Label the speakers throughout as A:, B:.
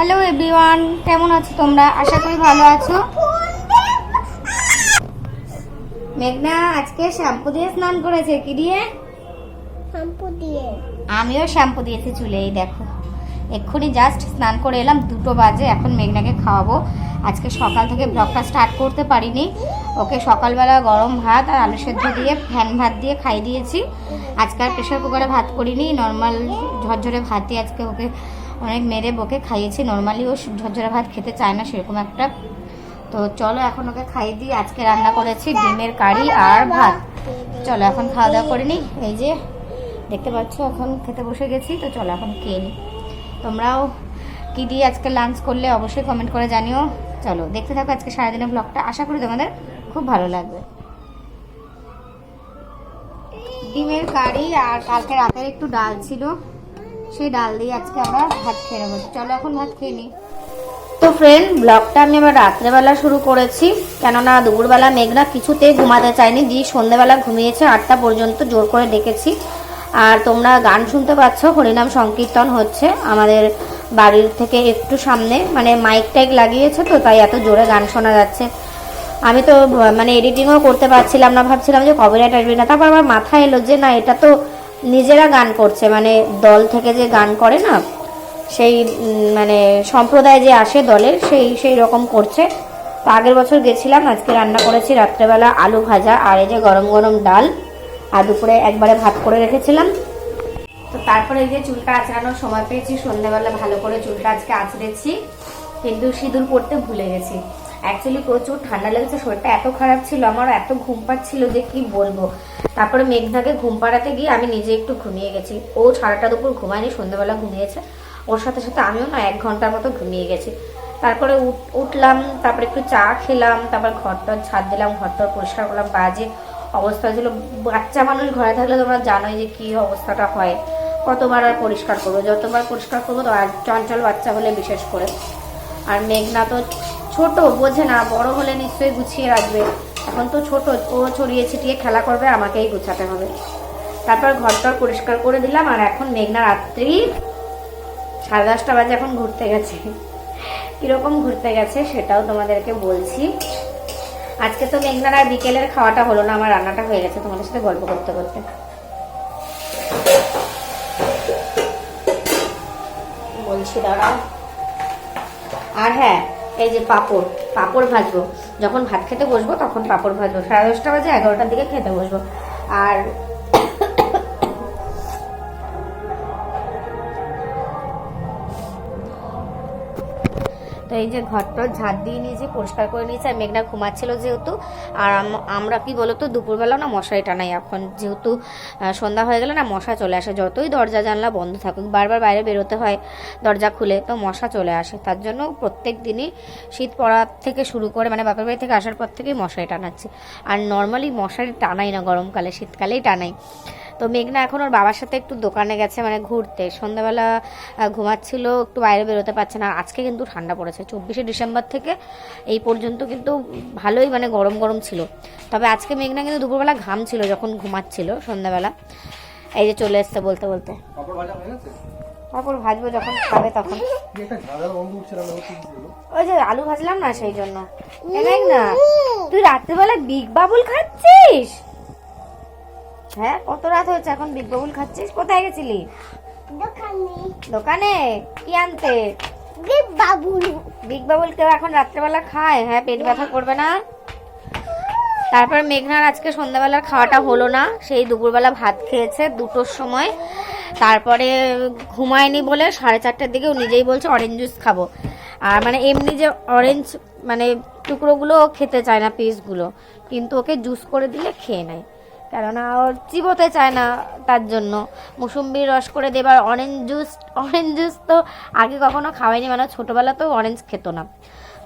A: Hello everyone কেমন আছো তোমরা? আশা করি ভালো আছো। মেঘনা আজকে শ্যাম্পু দিয়ে স্নান করেছে কি দিয়ে?
B: শ্যাম্পু দিয়ে।
A: আমিও শ্যাম্পু দিয়েছি চুলে এই দেখো। এক্ষুনি জাস্ট স্নান করে এলাম দুটো বাজে এখন মেঘনাকে খাওয়াবো। আজকে সকাল থেকে ব্লগটা স্টার্ট করতে পারিনি। ওকে সকালবেলা গরম ভাত আর আলু সেদ্ধ দিয়ে ফ্যান ভাত দিয়ে খাই দিয়েছি। আজকে আর প্রেশার কুকারে ভাত করিনি নর্মাল ঝরঝরে ভাতই আজকে ওকে অনেক মেরে বকে খাইয়েছি। নর্মালি ও ঝরঝরে ভাত খেতে চায় না, সেরকম একটা। তো চলো এখন ওকে খাইয়ে দিই। আজকে রান্না করেছি ডিমের কারি আর ভাত। চলো এখন খাওয়া দাওয়া করে নিই। এই যে দেখতে পাচ্ছ, এখন খেতে বসে গেছি। তো চলো এখন খেয়ে নিই। তোমরাও কি দিয়ে আজকে লাঞ্চ করলে অবশ্যই কমেন্ট করে জানিও। চলো দেখতে থাকো আজকে সারাদিনের ব্লগটা আশা করি তোমাদের খুব ভালো লাগবে। ডিমের কারি আর কালকে রাতের একটু ডাল ছিল। সেই ডাল দিয়ে আজকে আমরা ভাত খেয়ে নেব। চলো এখন ভাত খেয়ে নিই। তো ফ্রেন্ড ব্লগটা আমি আবার রাত্রেবেলা শুরু করেছি, কেননা দুপুরবেলা মেঘনা কিছুতেই ঘুমাতে চায়নি, দিয়ে সন্ধ্যেবেলা ঘুমিয়েছে আটটা পর্যন্ত জোর করে ডেকেছি। আর তোমরা গান শুনতে পাচ্ছ, হরিনাম সংকীর্তন হচ্ছে আমাদের বাড়ির থেকে একটু সামনে মানে মাইক টাইক লাগিয়েছে তো, তাই এত জোরে গান শোনা যাচ্ছে। আমি তো মানে এডিটিংও করতে পারছিলাম না, ভাবছিলাম যে কপিরাইট আসবে না, তারপর আমার মাথায় এলো যে না, এটা তো নিজেরা গান করছে মানে দল থেকে যে গান করে না, সেই মানে সম্প্রদায় যে আসে দলের, সেই সেই রকম করছে। তো আগের বছর গেছিলাম, আজকে রান্না করেছি রাত্রেবেলা আলু ভাজা আর এই যে গরম গরম ডাল, আর দুপুরে একবারে ভাত করে রেখেছিলাম। তো তারপরে এই যে চুলটা আঁচড়ানোর সময় পেয়েছি, সন্ধ্যাবেলা ভালো করে চুলটা আজকে আঁচড়েছি। কিন্তু সিঁদুর পড়তে ভুলে গেছি। অ্যাকচুয়ালি প্রচুর ঠান্ডা লেগেছে, শরীরটা এত খারাপ ছিল আমার এত ঘুম পাচ্ছিল যে কি বলব। তারপরে মেঘনাকে ঘুম পাড়াতে গিয়ে আমি নিজে একটু ঘুমিয়ে গেছি। ও সারাটা দুপুর ঘুমায়নি, সন্ধ্যাবেলা ঘুমিয়েছে। ওর সাথে সাথে আমিও না এক ঘণ্টার মতো ঘুমিয়ে গেছি। তারপরে উঠ- উঠলাম, তারপরে একটু চা খেলাম, তারপর ঘরটর ছাদ দিলাম ঘরটর পরিষ্কার করলাম, বাজে অবস্থা ছিল বাচ্চা মানুষ ঘরে থাকলে তোমরা জানোই যে কি অবস্থাটা হয়। কতবার আর পরিষ্কার করব? যতবার পরিষ্কার করব, তো আর চঞ্চল বাচ্চা হলে বিশেষ করে। আর মেঘনা তো ছোট বোঝে না, বড় হলে নিশ্চয়ই গুছিয়ে রাখবে। এখন তো ছোট, ও ছড়িয়ে ছিটিয়ে খেলা করবে, আমাকেই গুছাতে হবে। তারপর ঘরটর পরিষ্কার করে দিলাম, আর এখন মেঘনা রাত্রি সাড়ে দশটা বাজে এখন ঘুরতে গেছে। কীরকম ঘুরতে গেছে সেটাও তোমাদেরকে বলছি। আজকে তো মেঘনার আর বিকেলের খাওয়াটা হলো না, আমার রান্নাটা হয়ে গেছে, তোমাদের সাথে গল্প করতে করতে। বলছি দাঁড়াও। আর হ্যাঁ এই যে পাপড়, পাঁপড় ভাজবো। যখন ভাত খেতে বসবো, তখন পাঁপড় ভাজবো। সাড়ে দশটা বাজে, এগারোটার দিকে খেতে বসবো। আর তো এই যে ঘরটা ঝাড় দিয়ে নিয়েছি, পরিষ্কার করে নিয়েছি, আর মেঘনা ঘুমাচ্ছিল যেহেতু। আর আমরা কি বলতো, দুপুরবেলা না মশারি টানাই। এখন যেহেতু সন্ধ্যা হয়ে গেলে না মশা চলে আসে। যতই দরজা, জানলা বন্ধ থাকুক, বারবার বাইরে বেরোতে হয় দরজা খুলে, তো মশা চলে আসে। তার জন্য প্রত্যেক দিনই শীত পড়া থেকে শুরু করে মানে বাপের বাড়ি থেকে আসার পর থেকেই মশারি টানাচ্ছি। আর নর্মালি মশারি টানাই না, গরমকালে, শীতকালেই টানাই। তো মেঘনা এখন ওর বাবার সাথে একটু দোকানে গেছে মানে ঘুরতে। সন্ধ্যাবেলা ঘুমাচ্ছিল একটু বাইরে বেরোতে পারছে না। আজকে কিন্তু ঠান্ডা পড়েছে। চব্বিশে ডিসেম্বর থেকে এই পর্যন্ত কিন্তু ভালোই মানে গরম গরম ছিল। তবে আজকে মেঘনা কিন্তু দুপুরবেলা ঘাম ছিল যখন ঘুমাচ্ছিল সন্ধ্যাবেলা। এই যে চলে এসছে বলতে বলতে। তারপর ভাজবো যখন খাবে তখন।
C: না
A: ওই যে আলু ভাজলাম না সেই জন্য। মেঘনা তুই রাত্রেবেলা বিগ বাবুল খাচ্ছিস? হ্যাঁ কত রাত হয়েছে এখন? বিগ বাবুল খাচ্ছিস? কোথায় গেছিলি?
B: দোকানে।
A: দোকানে? কি আনতে?
B: বিগ বাবুল।
A: বিগ বাবুল কেউ এখন রাত্রেবেলা খায়। হ্যাঁ পেট ব্যথা করবে না? তারপর মেঘনার আজকে সন্ধ্যাবেলার খাওয়াটা হলো না। সেই দুপুরবেলা ভাত খেয়েছে দুটোর সময়। তারপরে ঘুমায়নি বলে সাড়ে চারটার দিকে ও নিজেই বলছে অরেঞ্জ জুস খাব। আর মানে এমনি যে অরেঞ্জ মানে টুকরোগুলো খেতে চায় না পিসগুলো কিন্তু ওকে জুস করে দিলে খেয়ে নেয়। কেননা ওর চিবোতে চায় না তার জন্য। মুসুম্বির রস করে দেবার অরেঞ্জ জুস অরেঞ্জ জুস তো আগে কখনো খাওয়াইনি মানে ছোটোবেলাতেও অরেঞ্জ খেত না।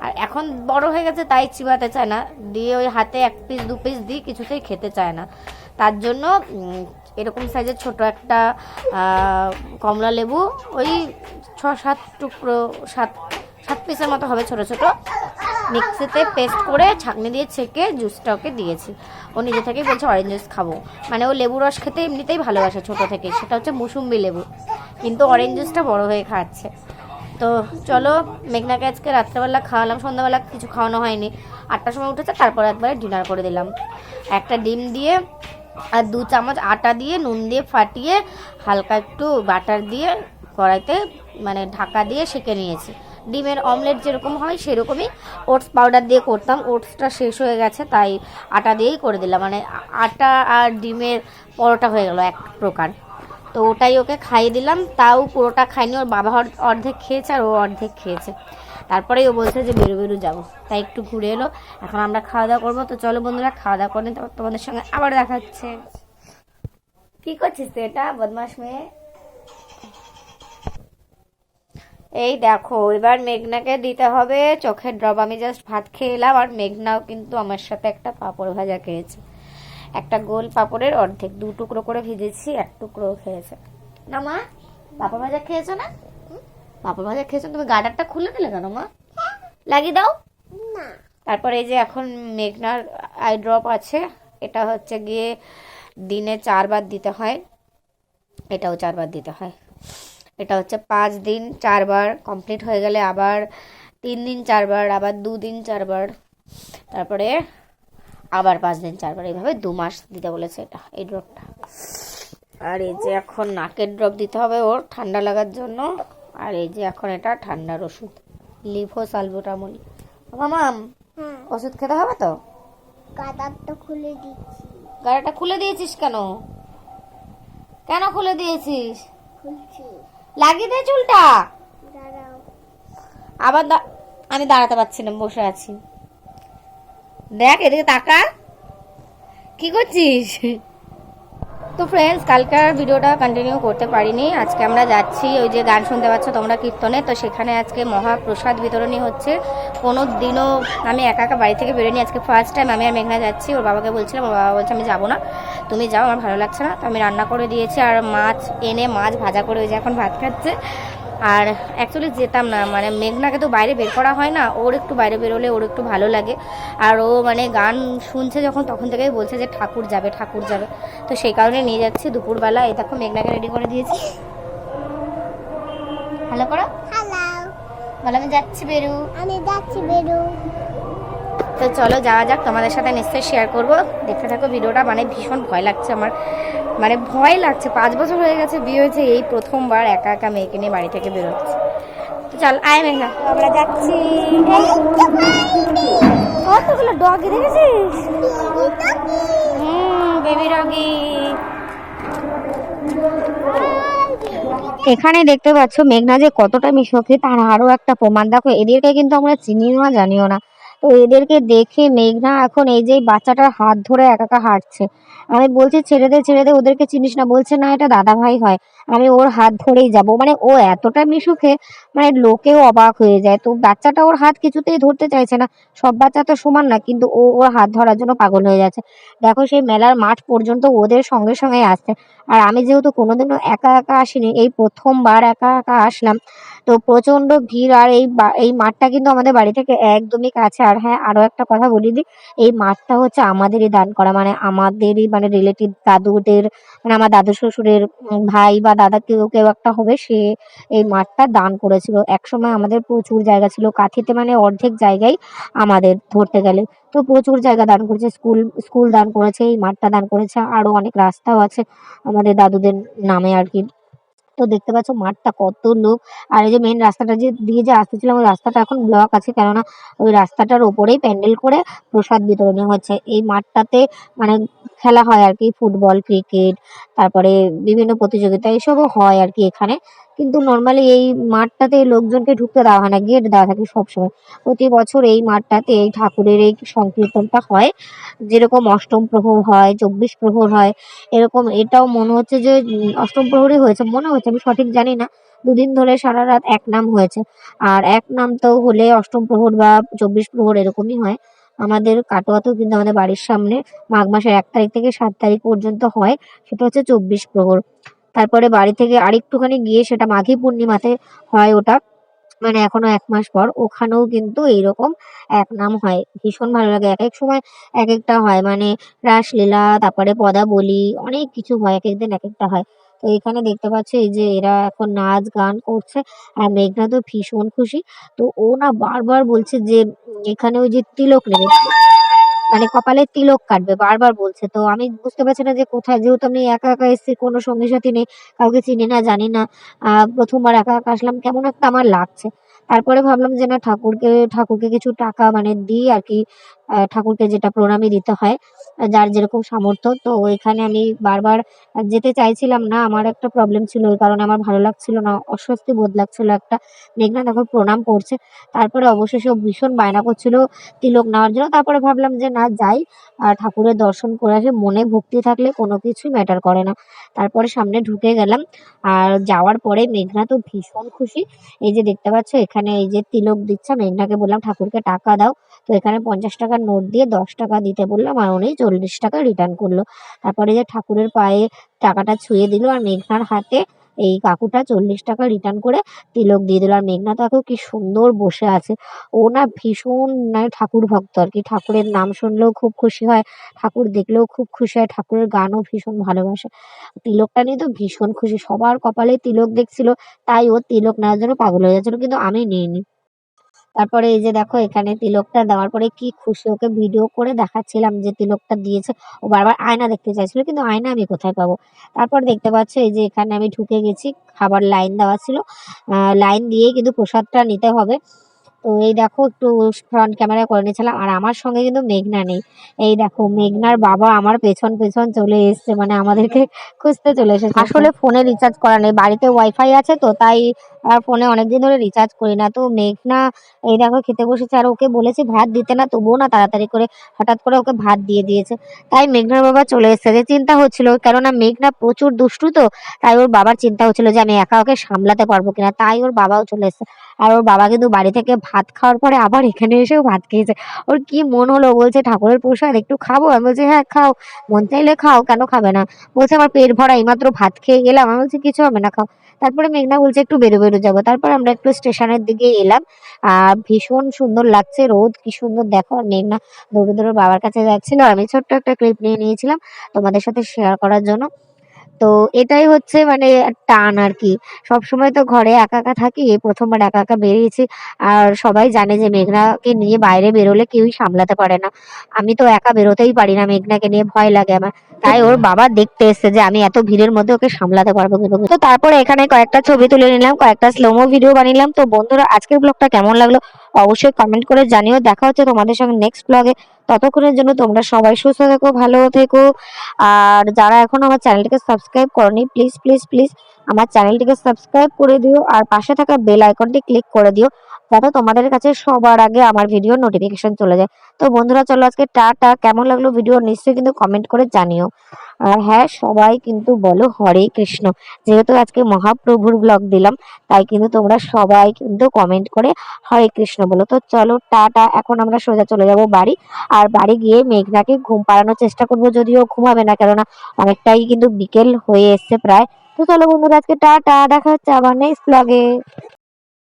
A: আর এখন বড় হয়ে গেছে, তাই চিবাতে চায় না। দিয়ে ওই হাতে এক পিস দু পিস দিই কিছুতেই খেতে চায় না। তার জন্য এরকম সাইজের ছোট একটা কমলা লেবু ওই ছ সাত টুকরো, সাত সাত পিসের মতো হবে ছোট ছোট। মিক্সিতে পেস্ট করে ছাঁকনি দিয়ে ছেঁকে জুসটা ওকে দিয়েছি। ও নিজে থেকেই বলছে অরেঞ্জ জুস খাব। মানে ও লেবু রস খেতে এমনিতেই ভালোবাসে ছোটো থেকে। সেটা হচ্ছে মুসুম্বি লেবু। কিন্তু অরেঞ্জ জুসটা বড় হয়ে খাচ্ছে। তো চলো, মেঘনাকে আজকে রাত্রেবেলা খাওয়ালাম, সন্ধ্যাবেলা কিছু খাওয়ানো হয়নি। আটটার সময় উঠেছে, তারপর একবারে ডিনার করে দিলাম। একটা ডিম দিয়ে আর দু চামচ আটা দিয়ে নুন দিয়ে ফাটিয়ে হালকা একটু বাটার দিয়ে কড়াইতে মানে ঢাকা দিয়ে সেঁকে নিয়েছি। ডিমের অমলেট যেরকম হয় সেরকমই ওটস পাউডার দিয়ে করতাম। ওটসটা শেষ হয়ে গেছে, তাই আটা দিয়েই করে দিলাম। মানে আটা আর ডিমের পরোটা হয়ে গেল এক প্রকার। তো ওটাই ওকে খাইয়ে দিলাম। তাও পুরোটা খাইনি, ওর বাবা অর- অর্ধেক খেয়েছে আর ও অর্ধেক খেয়েছে। তারপরেই ও বলছে যে বেরো বেরো যাব। তাই একটু ঘুরে এলো। এখন আমরা খাওয়া দাওয়া করব। তো চলো বন্ধুরা, খাওয়া দাওয়া করে তারপর তোমাদের সঙ্গে আবার দেখা হচ্ছে। কি করছিস তুই এটা? বদমাস মেয়ে। এই দেখো এবার মেঘনাকে দিতে হবে। চোখের ড্রপ আমি জাস্ট ভাত খেয়ে এলাম আর মেঘনাও কিন্তু আমার সাথে একটা পাঁপড় ভাজা খেয়েছে। একটা গোল পাঁপড়ের অর্ধেক দু টুকরো করে ভিজেছি এক টুকরো খেয়েছে। না মা পাঁপড় ভাজা খেয়েছো না? পাঁপড় ভাজা খেয়েছো? তুমি গাডারটা খুলে দিলে কেন মা? লাগিয়ে দাও। তারপর এই যে এখন মেঘনার আই ড্রপ আছে এটা হচ্ছে গিয়ে দিনে চারবার দিতে হয়। এটাও চারবার দিতে হয়। এটা হচ্ছে পাঁচ দিন চারবার কমপ্লিট হয়ে গেলে আবার তিন দিন চারবার আবার দুদিন চারবার। তারপরে আবার পাঁচ দিন চারবার। এইভাবে দু মাস দিতে বলেছে এটা এই ড্রপটা আর এই যে এখন নাকের ড্রপ দিতে হবে ওর ঠান্ডা লাগার জন্য। আর এই যে এখন এটা ঠান্ডার ওষুধ লিভো সালবোটামল মামাম ওষুধ খেতে হবে তো?
B: কাদারটা খুলে দিচ্ছি।
A: গাড়িটা খুলে দিয়েছিস কেন? কেন খুলে দিয়েছিস?
B: খুলছি।
A: লাগিয়ে দে চুলটা। আবার দা- আমি দাঁড়াতে পারছি না বসে আছি। দেখ এদিকে তাকা। কি করছিস? তো ফ্রেন্ডস কালকার ভিডিওটা কন্টিনিউ করতে পারিনি। আজকে আমরা যাচ্ছি ওই যে গান শুনতে পাচ্ছ তোমরা কীর্তনে। তো সেখানে আজকে মহাপ্রসাদ বিতরণী হচ্ছে। কোনো দিনও আমি একা একা বাড়ি থেকে বেরোনি আজকে ফার্স্ট টাইম আমি আর মেঘনা যাচ্ছি। ওর বাবাকে বলছিলাম, ওর বাবা বলছে, আমি যাব না। তুমি যাও, আমার ভালো লাগছে না। তো আমি রান্না করে দিয়েছি। আর মাছ এনে মাছ ভাজা করে ওই যে এখন ভাত খাচ্ছে। আর অ্যাকচুয়ালি যেতাম না মানে মেঘনাকে তো বাইরে বের করা হয় না ওর একটু বাইরে বেরোলে ওর একটু ভালো লাগে। আর ও মানে গান শুনছে যখন তখন থেকেই বলছে যে ঠাকুর যাবে ঠাকুর যাবে। তো সেই কারণে নিয়ে যাচ্ছি দুপুরবেলা। এই দেখো মেঘনাকে রেডি করে দিয়েছি। হ্যালো করো।
B: হ্যালো
A: বলো আমি যাচ্ছি বেরু।
B: আমি যাচ্ছি বেরো।
A: তো চলো যাওয়া যাক তোমাদের সাথে নিশ্চয়ই শেয়ার করব। দেখতে থাকো ভিডিওটা মানে ভীষণ ভয় লাগছে আমার। মানে ভয় লাগছে পাঁচ বছর হয়ে গেছে বিয়ে হয়েছে এই প্রথমবার একা একা মেয়েকে নিয়ে বাড়ি থেকে বেরোচ্ছে তো চল আয় মেঘনা আমরা যাচ্ছি। কতগুলো ডগি দেখেছিস? বেবি ডগি এখানে দেখতে পাচ্ছ মেঘনা যে কতটা মিশকে তার আরও একটা প্রমাণ। দেখো এদেরকে কিন্তু আমরা চিনিও না জানিও না। তো এদেরকে দেখে মেঘনা এখন এই যে বাচ্চাটার হাত ধরে একা একা হাঁটছে। আমি বলছি, ছেড়ে দে ছেড়ে দে, ওদেরকে চিনিস না। বলছে, না, এটা দাদা ভাই হয়। আমি ওর হাত ধরেই যাব। মানে ও এতটা মিশুকে মানে লোকেও অবাক হয়ে যায়। তো বাচ্চাটা ওর হাত কিছুতেই ধরতে চাইছে না। সব বাচ্চা তো সমান না, কিন্তু ও ওর হাত ধরার জন্য পাগল হয়ে যাচ্ছে। দেখো, সেই মেলার মাঠ পর্যন্ত ওদের সঙ্গে সঙ্গে আসছে। আর আমি যেহেতু কোনোদিনও একা একা আসিনি, এই প্রথমবার একা একা আসলাম তো প্রচণ্ড ভিড় আর এই এই মাঠটা কিন্তু আমাদের বাড়ি থেকে একদমই কাছে। আর হ্যাঁ আরও একটা কথা বলি দিই, এই মাঠটা হচ্ছে আমাদেরই দান করা। মানে আমাদেরই মানে রিলেটিভ দাদুদের মানে আমার দাদু শ্বশুরের ভাই বা দাদা কেউ কেউ একটা হবে, সে এই মাঠটা দান করেছিল। একসময় আমাদের প্রচুর জায়গা ছিল, কাঠিতে মানে অর্ধেক জায়গায় আমাদের ধরতে গেলে। তো প্রচুর জায়গা দান করেছে, স্কুল স্কুল দান করেছে, এই মাঠটা দান করেছে। আরও অনেক রাস্তাও আছে আমাদের দাদুদের নামে আর কি। তো দেখতে পাচ্ছ মাঠটা কত লোক। আর এই যে মেন রাস্তাটা যে দিয়ে যে আসতেছিলাম, ওই রাস্তাটা এখন ব্লক আছে, কেননা ওই রাস্তাটার ওপরেই প্যান্ডেল করে প্রসাদ বিতরণী হচ্ছে। এই মাঠটাতে মানে খেলা হয় আর কি, ফুটবল, ক্রিকেট, তারপরে বিভিন্ন প্রতিযোগিতা এসবও হয় আর কি এখানে। কিন্তু নর্মালি এই মাঠটাতে লোকজনকে ঢুকতে দেওয়া হয় না গেট দেওয়া থাকে সবসময়। প্রতি বছর এই মাঠটাতে এই ঠাকুরের এই সংকীর্তনটা হয়। যেরকম অষ্টম প্রহর হয়, চব্বিশ প্রহর হয়, এরকম এটাও মনে হচ্ছে যে অষ্টম প্রহরই হয়েছে। মনে হচ্ছে, আমি সঠিক জানি না। দুদিন ধরে সারা রাত এক নাম হয়েছে। আর এক নাম তো হলে অষ্টম প্রহর বা চব্বিশ প্রহর এরকমই হয়। আমাদের কাটোয়াতেও কিন্তু আমাদের বাড়ির সামনে মাঘ মাসের এক তারিখ থেকে সাত তারিখ পর্যন্ত হয়। সেটা হচ্ছে চব্বিশ প্রহর। তারপরে বাড়ি থেকে আরেকটুখানি গিয়ে সেটা মাঘী পূর্ণিমাতে হয় ওটা। মানে এখনও এক মাস পর। ওখানেও কিন্তু এইরকম এক নাম হয়। ভীষণ ভালো লাগে। এক এক সময় এক একটা হয়। মানে রাসলীলা, তারপরে পদাবলী, অনেক কিছু হয়। এক এক দিন এক একটা হয়। তো এখানে দেখতে পাচ্ছ এই যে এরা এখন নাচ, গান করছে। আর মেঘনা তো ভীষণ খুশি। তো ও না বারবার বলছে যে এখানে ওই যে তিলক নেবে মানে কপালে তিলক কাটবে, বারবার বলছে। তো আমি বুঝতে পারছি না যে কোথায়, যেহেতু আমি একা একা এসেছি, কোনো সঙ্গী সাথী নেই, কাউকে চিনি না, জানি না। প্রথমবার একা একা আসলাম, কেমন একটা আমার লাগছে। তারপরে ভাবলাম যে না, ঠাকুরকে ঠাকুরকে কিছু টাকা মানে দিই আর কি। ঠাকুরকে যেটা প্রণামী দিতে হয় যার যেরকম সামর্থ্য। তো এখানে আমি বারবার যেতে চাইছিলাম না, আমার একটা প্রবলেম ছিল, ওই কারণে আমার ভালো লাগছিল না, অস্বস্তি বোধ লাগছিল একটা। মেঘনা তখন প্রণাম করছে, তারপরে অবশেষে ভীষণ বায়না করছিল তিলক নেওয়ার জন্য। তারপরে ভাবলাম যে, না, যাই, আর ঠাকুরের দর্শন করে আসে, মনে ভক্তি থাকলে কোনো কিছুই ম্যাটার করে না। তারপরে সামনে ঢুকে গেলাম, আর যাওয়ার পরে মেঘনা তো ভীষণ খুশি। এই যে দেখতে পাচ্ছ, এখানে এই যে তিলক দিচ্ছে, মেঘনাকে বললাম, ঠাকুরকে টাকা দাও। তো এখানে পঞ্চাশ টাকার নোট দিয়ে দশ টাকা দিতে বললাম আর উনি চল্লিশ টাকা রিটার্ন করল। তারপরে যে ঠাকুরের পায়ে টাকাটা ছুঁয়ে দিল আর মেঘনার হাতে এই কাকুটা চল্লিশ টাকা রিটার্ন করে তিলক দিয়ে দিল। আর মেঘনা তো কি সুন্দর বসে আছে। ও না ভীষণ মানে ঠাকুর ভক্ত আর কি। ঠাকুরের নাম শুনলেও খুব খুশি হয়, ঠাকুর দেখলেও খুব খুশি হয়, ঠাকুরের গানও ভীষণ ভালোবাসে। তিলকটা নিয়ে তো ভীষণ খুশি, সবার কপালে তিলক দেখছিল, তাই ও তিলক নেওয়ার জন্য পাগল হয়ে যাচ্ছিল, কিন্তু আমি নিইনি। তারপরে এই যে দেখো, এখানে তিলকটা দেওয়ার পরে কি খুশি, ওকে ভিডিও করে দেখাচ্ছিলাম যে তিলকটা দিয়েছে। ও বারবার আয়না দেখতে চাইছিল, কিন্তু আয়না আমি কোথায় পাবো? তারপর দেখতে পাচ্ছ, এই যে এখানে আমি ঢুকে গেছি, খাবার লাইন দেওয়া ছিল। লাইন দিয়েই কিন্তু প্রসাদটা নিতে হবে। তো এই দেখো, একটু ফ্রন্ট ক্যামেরা করে নিয়েছিলাম, আর আমার সঙ্গে কিন্তু মেঘনা নেই। এই দেখো, মেঘনার বাবা আমার পেছন পেছন চলে এসছে মানে আমাদেরকে খুঁজতে চলে এসেছে। আসলে ফোনে রিচার্জ করা নেই, বাড়িতে ওয়াইফাই আছে তো, তাই আর ফোনে অনেকদিন ধরে রিচার্জ করি না। তো মেঘনা, এই দেখো খেতে বসেছে আর ওকে বলেছি ভাত দিতে না, তবুও না তাড়াতাড়ি করে হঠাৎ করে ওকে ভাত দিয়ে দিয়েছে। তাই মেঘনার বাবা চলে এসেছে। চিন্তা হচ্ছিল, কেননা মেঘনা প্রচুর দুষ্টু তো, তাই ওর বাবার চিন্তা হচ্ছিল যে আমি একা ওকে সামলাতে পারব কিনা। তাই ওর বাবাও চলে এসেছে। আর ওর বাবা কিন্তু বাড়ি থেকে ভাত খাওয়ার পরে আবার এখানে এসেও ভাত খেয়েছে। ওর কি মন হলো? বলছে, ঠাকুরের প্রসাদ একটু খাব? আমি বলছি হ্যাঁ খাও। মন চাইলে খাও, কেন খাবে না? বলছে, আমার পেট ভরা এইমাত্র ভাত খেয়ে গেলাম। আমি বলছি, কিছু হবে না, খাও। তারপরে মেঘনা বলছে, একটু বেরো বেরো যাব। তারপর আমরা একটু স্টেশনের দিকে এলাম। আর ভীষণ সুন্দর লাগছে রোদ, কি সুন্দর দেখো। মেঘনা দৌড়ে দৌড়ে বাবার কাছে যাচ্ছিল। আমি ছোট্ট একটা ক্লিপ নিয়ে নিয়েছিলাম তোমাদের সাথে শেয়ার করার জন্য। তো এটাই হচ্ছে মানে টান আর কি সবসময় তো ঘরে একা একা থাকি প্রথমবার একা একা বেরিয়েছি। আর সবাই জানে যে মেঘনাকে নিয়ে বাইরে বেরোলে কেউই সামলাতে পারে না। আমি তো একা বেরোতেই পারি না মেঘনাকে নিয়ে, ভয় লাগে আমার। তাই ওর বাবা দেখতে এসছে যে আমি এত ভিড়ের মধ্যে ওকে সামলাতে পারব কিন্তু তো তারপরে এখানে কয়েকটা ছবি তুলে নিলাম, কয়েকটা স্লোমো ভিডিও বানিলাম। তো বন্ধুরা, আজকের ব্লগটা কেমন লাগল অবশ্যই কমেন্ট করে জানিও। দেখা হচ্ছে তোমাদের সঙ্গে নেক্সট ব্লগে ততক্ষণের জন্য তোমরা সবাই সুস্থ থেকো, ভালো থেকো। আর যারা এখন আমার চ্যানেলটিকে সাবস্ক্রাইব করনি প্লিজ প্লিজ প্লিজ আমার চ্যানেলটিকে সাবস্ক্রাইব করে দিও। আর পাশে থাকা বেল আইকনটি ক্লিক করে দিও। যাতে তোমাদের কাছে সবার আগে আমার ভিডিও নোটিফিকেশন চলে যায়। তো বন্ধুরা, চলো আজকে টাটা। কেমন লাগল ভিডিও নিশ্চয়ই কিন্তু কমেন্ট করে জানিও। আর হ্যাঁ সবাই কিন্তু বলো হরে কৃষ্ণ। যেহেতু আজকে মহাপ্রভুর ব্লগ দিলাম, তাই কিন্তু তোমরা সবাই কিন্তু কমেন্ট করে হরে কৃষ্ণ বলো। তো চলো টাটা। এখন আমরা সোজা চলে যাব বাড়ি। আর বাড়ি গিয়ে মেঘনাকে ঘুম পাড়ানোর চেষ্টা করব, যদিও ঘুমাবে না, কেননা অনেকটাই কিন্তু বিকেল হয়ে এসছে প্রায়। তো চলো বন্ধুরা, আজকে টাটা। দেখা হচ্ছে আবার নেক্সট ব্লগে